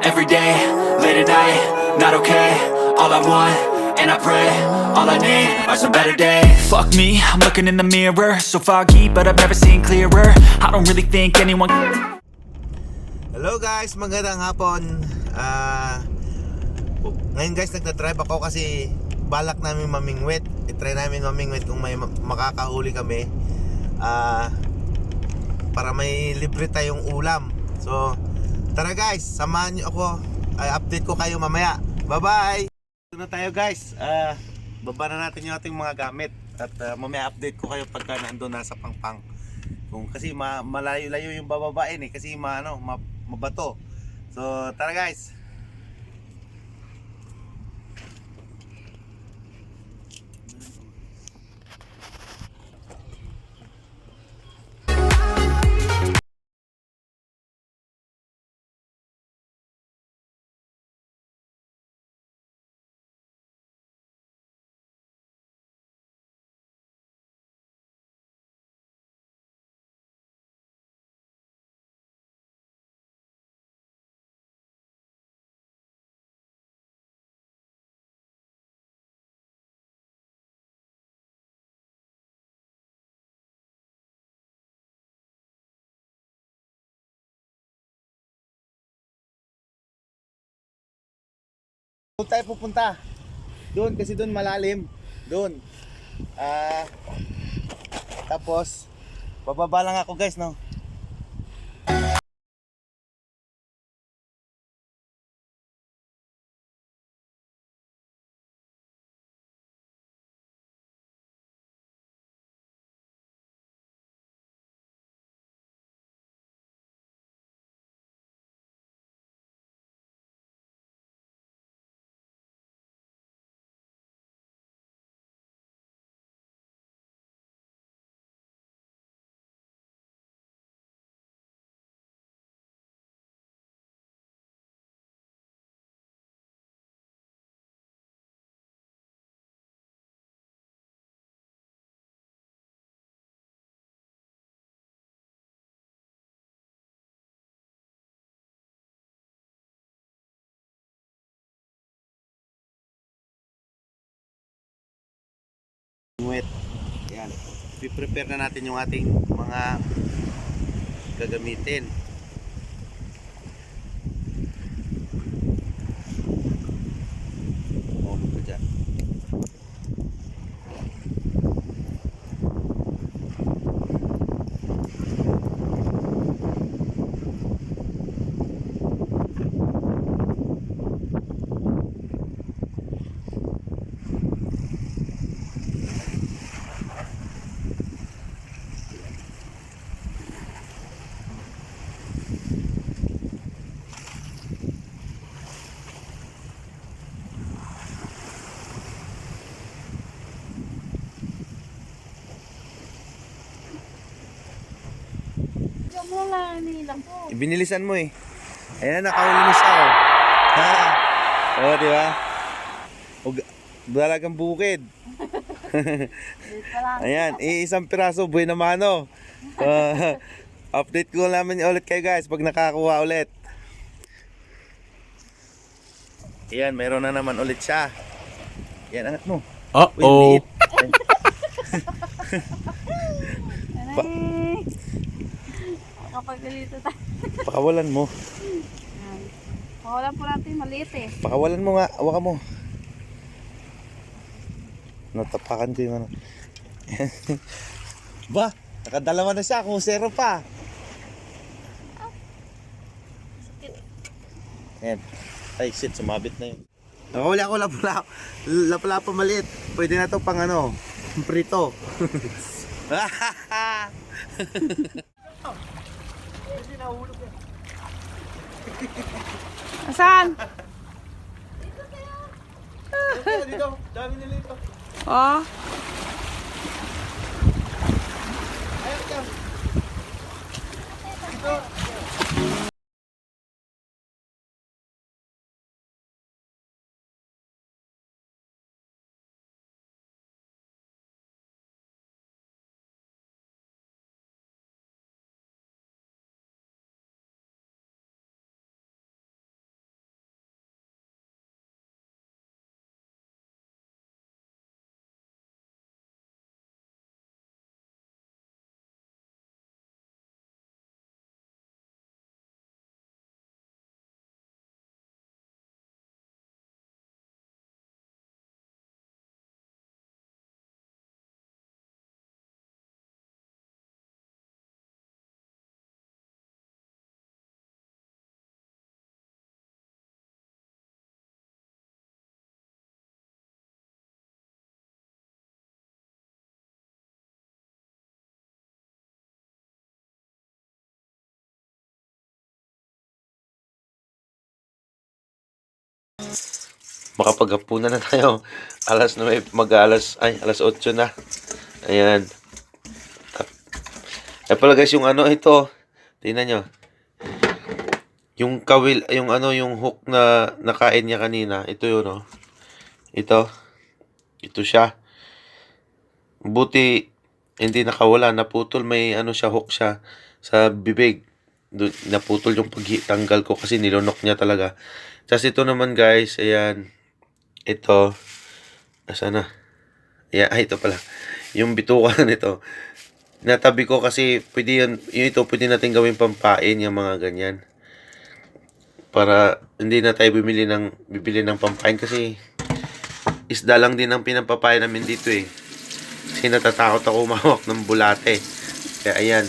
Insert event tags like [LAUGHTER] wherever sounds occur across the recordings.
Every day, late at night, not okay All I want, and I pray All I need are some better days Fuck me, I'm looking in the mirror So foggy, but I've never seen clearer I don't really think anyone Hello guys, magandang hapon. Ah, ngayon guys, nagta-drive ako kasi balak namin mamingwit. I-try namin mamingwit kung may ma- makakahuli kami. Ah, para may libre tayong ulam. So, tara guys, samahan niyo ako. Ay, update ko kayo mamaya. Bye-bye! Ito na tayo guys. Ah, baba na natin yung ating mga gamit. At ah, mamaya update ko kayo pagka nandun nasa pangpang. Kung kasi ma malayo-layo yung bababain eh kasi ma ano, ma mabato. So, tara guys. Doon tayo pupunta. Doon kasi doon malalim. Doon. Ah tapos bababa lang ako guys no. I-prepare na natin yung ating mga gagamitin. Oh, ko dyan. Diyan mo lang nila po. Ibinilisan mo eh. Ayan na, nakahuli na siya oh. Ha? Oo, di ba? Ug dalagang bukid. Ayan, iisang piraso, buhay na mano. [LAUGHS] Ah, update ko naman ulit kayo guys pag nakakuha ulit. Ayan, mayroon na naman ulit siya. Yan, angat mo. Liit. [LAUGHS] [LAUGHS] Ba-. Kapag dito tayo. [LAUGHS] Pakawalan mo. Yan. Pakulan po natin maliit eh. Pakawalan mo nga, hawakan mo. Natapakan ko yung ano. [LAUGHS] ba, nakadalawa na siya kung zero pa. Ayan. Ay, shit, sumabit na yun. Nakahuli ako lapla, lapla pa maliit. Pwede na to pang ano, prito. [LAUGHS] [LAUGHS] Asan? dito, dami nila ito. Oh. Ayun, Dito. Makapaghapunan na tayo. Alas na may mag-alas, ay, alas 8 na. Ayan. Eh pala guys, yung ano ito, tingnan nyo. Yung kawil, yung ano, yung hook na nakain niya kanina, ito yun, oh. Ito. Ito siya. Buti, hindi nakawala, naputol, may ano siya, hook siya sa bibig. Naputol yung pagtanggal ko kasi nilunok niya talaga. Tapos ito naman guys, ayan, ito, asa na? Ayan, ay, ito pala. Yung bitukan [LAUGHS] nito. Natabi ko kasi pwede yun, yun ito pwede natin gawin pampain yung mga ganyan. Para hindi na tayo bibili ng bibili ng pampain kasi isda lang din ang pinapapain namin dito eh. Kasi natatakot ako [LAUGHS] umawak ng bulate. Kaya ayan.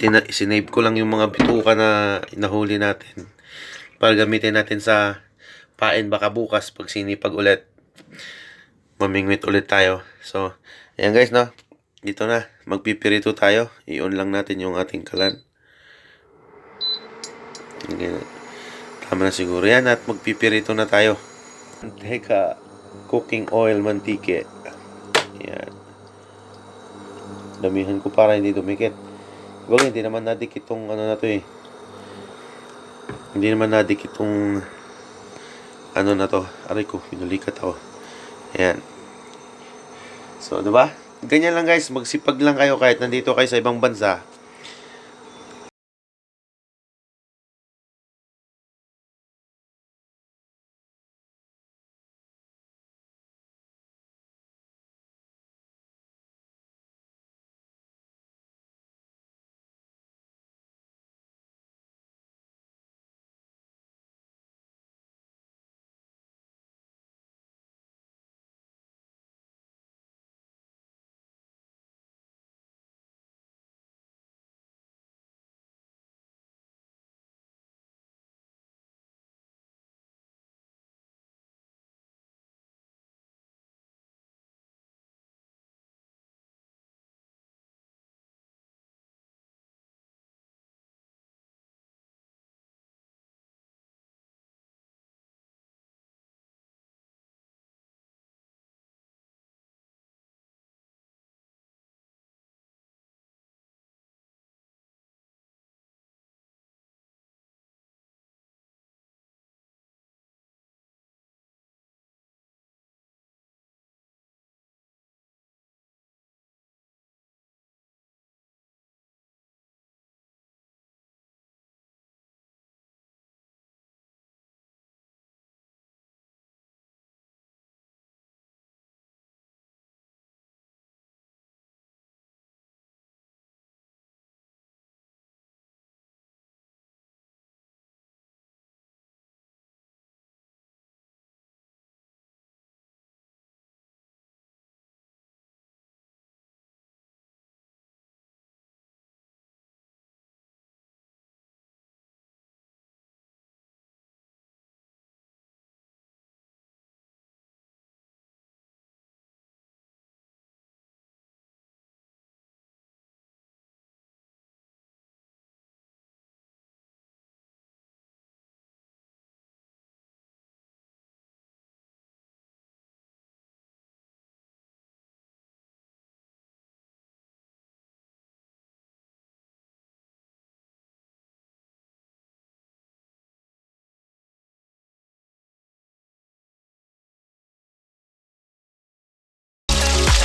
Tina, sinave ko lang yung mga bituka na nahuli natin. Para gamitin natin sa pain baka bukas pag sinipag ulit. Mamingwit ulit tayo. So, ayan guys no. Dito na. Magpipirito tayo. I-on lang natin yung ating kalan. Tama na siguro yan at magpipirito na tayo. Teka, cooking oil mantika. Yan. Damihan ko para hindi dumikit. Bagay, hindi naman nadikit tong ano na to eh. Hindi naman nadikit tong ano na to. Aray ko, pinulikat ako. Ayan. So, di ba? Ganyan lang guys, magsipag lang kayo kahit nandito kayo sa ibang bansa.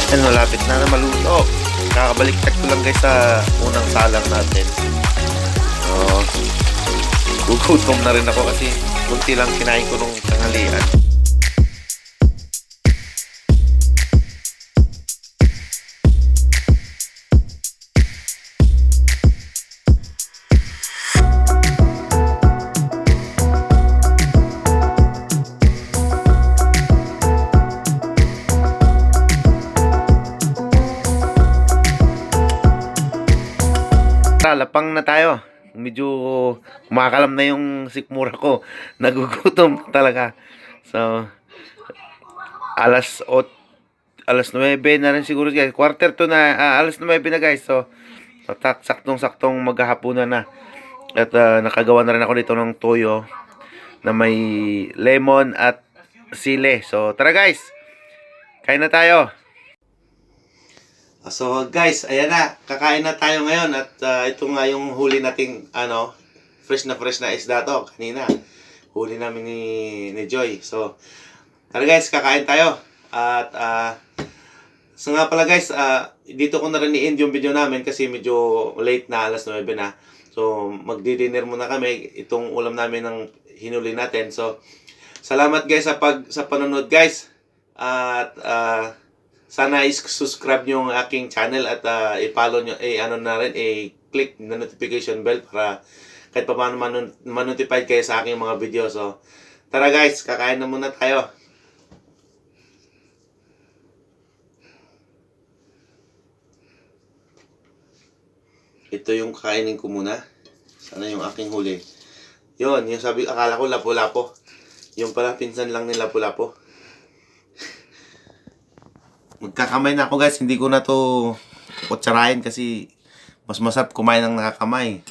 Ayan, malapit na na maluto. Kakabaliktad ko lang guys sa unang salang natin. So, gugutom na rin ako kasi kunti lang kinain ko nung tanghalian. Tara, lapang na tayo. Medyo kumakalam na yung sikmura ko. [LAUGHS] Nagugutom talaga. So, alas 8, alas 9 na rin siguro guys. Quarter to na, ah, alas 9 na guys. So, saktong-saktong maghahapunan na. At ah, nakagawa na rin ako dito ng toyo. na may lemon at sile. So, tara guys! Kain na tayo! So guys, ayan na, kakain na tayo ngayon at ah, ito nga yung huli nating ano, fresh na fresh na isda to kanina. Huli namin ni, ni Joy. So, tara guys, kakain tayo. At ah, so nga pala guys, ah, dito ko na rin i-end yung video namin kasi medyo late na, alas 9 na. So, magdi-dinner muna kami. Itong ulam namin ng hinuli natin. So, salamat guys sa pag sa panonood guys. At ah, sana i-subscribe nyo ang aking channel at ah, i-follow nyo, eh, ano na rin, i-click na notification bell para kahit pa paano man- man-notified kayo sa aking mga video. So, tara guys, kakain na muna tayo. Ito yung kakainin ko muna. Sana yung aking huli. Yon, yung sabi, akala ko lapo-lapo. Yung pala, pinsan lang ni lapo-lapo. Magkakamay na ako guys, hindi ko na to kutsarahin kasi mas masarap kumain ng nakakamay.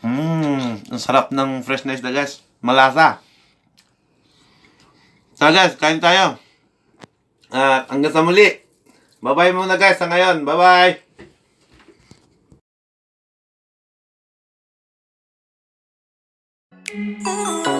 Mmm, ang sarap ng fresh na guys. Malasa. So guys, kain tayo. At hanggang sa muli. Bye-bye muna guys sa ngayon. Bye-bye. Ooh.